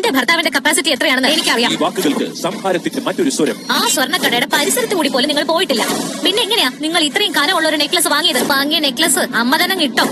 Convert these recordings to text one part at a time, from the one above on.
എന്റെ ഭർത്താവിന്റെ കപ്പാസിറ്റി എത്രയാണെന്ന് എനിക്കറിയാം. ഈ വാക്കുകൾക്ക് സംഹാരത്തിന്റെ മറ്റൊരു സ്വരം. ആ സ്വർണക്കടയുടെ പരിസരത്ത് കൂടി പോലും നിങ്ങൾ പോയിട്ടില്ല. പിന്നെ എങ്ങനെയാ? നിങ്ങൾ ഇത്രയും കനമുള്ള ഒരു നെക്ലസ് വാങ്ങിയത്? വാങ്ങിയ നെക്ലസ് അമ്മ തന്നെ കിട്ടും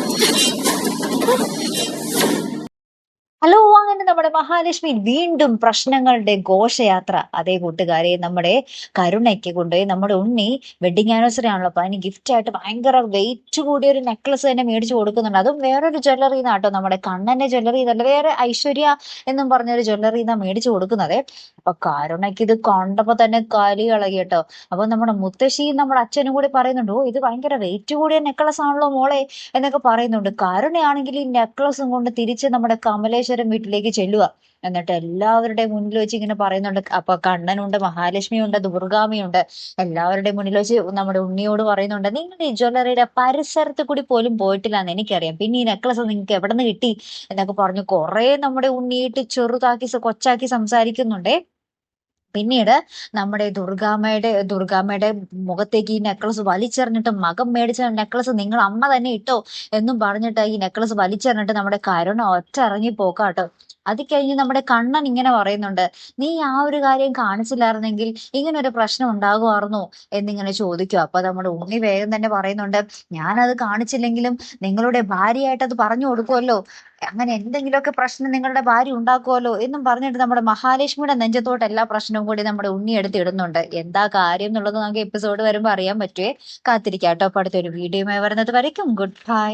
ഹലോ അങ്ങനെ നമ്മുടെ മഹാലക്ഷ്മി വീണ്ടും പ്രശ്നങ്ങളുടെ ഘോഷയാത്ര അതേ കൂട്ടുകാരെ നമ്മുടെ കരുണയ്ക്ക് കൊണ്ടുപോയി നമ്മുടെ ഉണ്ണി വെഡിങ് ആനിവേഴ്സറി ആണല്ലോ. അപ്പൊ അതിന് ഗിഫ്റ്റ് ആയിട്ട് ഭയങ്കര വെയിറ്റ് കൂടിയ ഒരു നെക്ലസ് തന്നെ മേടിച്ചു കൊടുക്കുന്നുണ്ട്. അതും വേറൊരു ജ്വല്ലറി കേട്ടോ നമ്മുടെ കണ്ണന്റെ ജ്വല്ലറി ഇതല്ല വേറെ ഐശ്വര്യ എന്നും പറഞ്ഞൊരു ജ്വല്ലറി എന്നാ മേടിച്ചു കൊടുക്കുന്നത്. അപ്പൊ കരുണയ്ക്ക് ഇത് കണ്ടപ്പോ തന്നെ കാലി ഇളകി കേട്ടോ അപ്പൊ നമ്മുടെ മുത്തശ്ശിയും നമ്മുടെ അച്ഛനും കൂടി പറയുന്നുണ്ട് ഓ ഇത് ഭയങ്കര വെയിറ്റ് കൂടിയ നെക്ലസ് ആണല്ലോ മോളെ എന്നൊക്കെ പറയുന്നുണ്ട്. കരുണയാണെങ്കിൽ ഈ നെക്ലസും കൊണ്ട് തിരിച്ച് നമ്മുടെ കമലേശ്വരം വീട്ടിലേക്ക് ചെല്ലുക. എന്നിട്ട് എല്ലാവരുടെയും മുന്നിൽ വെച്ച് ഇങ്ങനെ പറയുന്നുണ്ട് അപ്പൊ കണ്ണനുണ്ട് മഹാലക്ഷ്മിയുണ്ട് ദുർഗാമിയുണ്ട്. എല്ലാവരുടെയും മുന്നിൽ വെച്ച് നമ്മുടെ ഉണ്ണിയോട് പറയുന്നുണ്ട് നിങ്ങൾ ഈ ജ്വല്ലറിയുടെ പരിസരത്ത് കൂടി പോലും പോയിട്ടില്ല എന്ന് എനിക്കറിയാം. പിന്നെ ഈ നെക്ലസ് നിങ്ങൾക്ക് എവിടെ നിന്ന് കിട്ടി? എന്നൊക്കെ പറഞ്ഞു കുറെ നമ്മുടെ ഉണ്ണിയിട്ട് ചെറുതാക്കി കൊച്ചാക്കി സംസാരിക്കുന്നുണ്ടേ. പിന്നീട് നമ്മുടെ ദുർഗാമ്മയുടെ ദുർഗാമ്മയുടെ മുഖത്തേക്ക് ഈ നെക്ലസ് വലിച്ചെറിഞ്ഞിട്ട് മകം മേടിച്ച നെക്ലസ് നിങ്ങൾ അമ്മ തന്നെ ഇട്ടോ എന്നും പറഞ്ഞിട്ട് ഈ നെക്ലസ് വലിച്ചെറിഞ്ഞിട്ട് നമ്മുടെ കരുണ ഒറ്റ ഇറങ്ങി പോക്കാട്ടോ. അത് കഴിഞ്ഞ് നമ്മുടെ കണ്ണൻ ഇങ്ങനെ പറയുന്നുണ്ട് നീ ആ ഒരു കാര്യം കാണിച്ചില്ലായിരുന്നെങ്കിൽ ഇങ്ങനെ ഒരു പ്രശ്നം ഉണ്ടാകുമായിരുന്നോ? എന്നിങ്ങനെ ചോദിക്കും. അപ്പൊ നമ്മുടെ ഉണ്ണി വേഗം തന്നെ പറയുന്നുണ്ട് ഞാനത് കാണിച്ചില്ലെങ്കിലും നിങ്ങളുടെ ഭാര്യയായിട്ട് അത് പറഞ്ഞു കൊടുക്കുമല്ലോ അങ്ങനെ എന്തെങ്കിലുമൊക്കെ പ്രശ്നം നിങ്ങളുടെ ഭാര്യ ഉണ്ടാക്കുമല്ലോ എന്നും പറഞ്ഞിട്ട് നമ്മുടെ മഹാലക്ഷ്മിയുടെ നെഞ്ചത്തോട്ട് എല്ലാ പ്രശ്നവും കൂടി നമ്മുടെ ഉണ്ണി എടുത്ത് ഇടുന്നുണ്ട്. എന്താ കാര്യം എന്നുള്ളത് നമുക്ക് എപ്പിസോഡ് വരുമ്പോൾ അറിയാൻ പറ്റുമേ കാത്തിരിക്കാം കേട്ടോ. അപ്പൊ അടുത്തൊരു വീഡിയോയുമായി വരുന്നത് വരയ്ക്കും. Good bye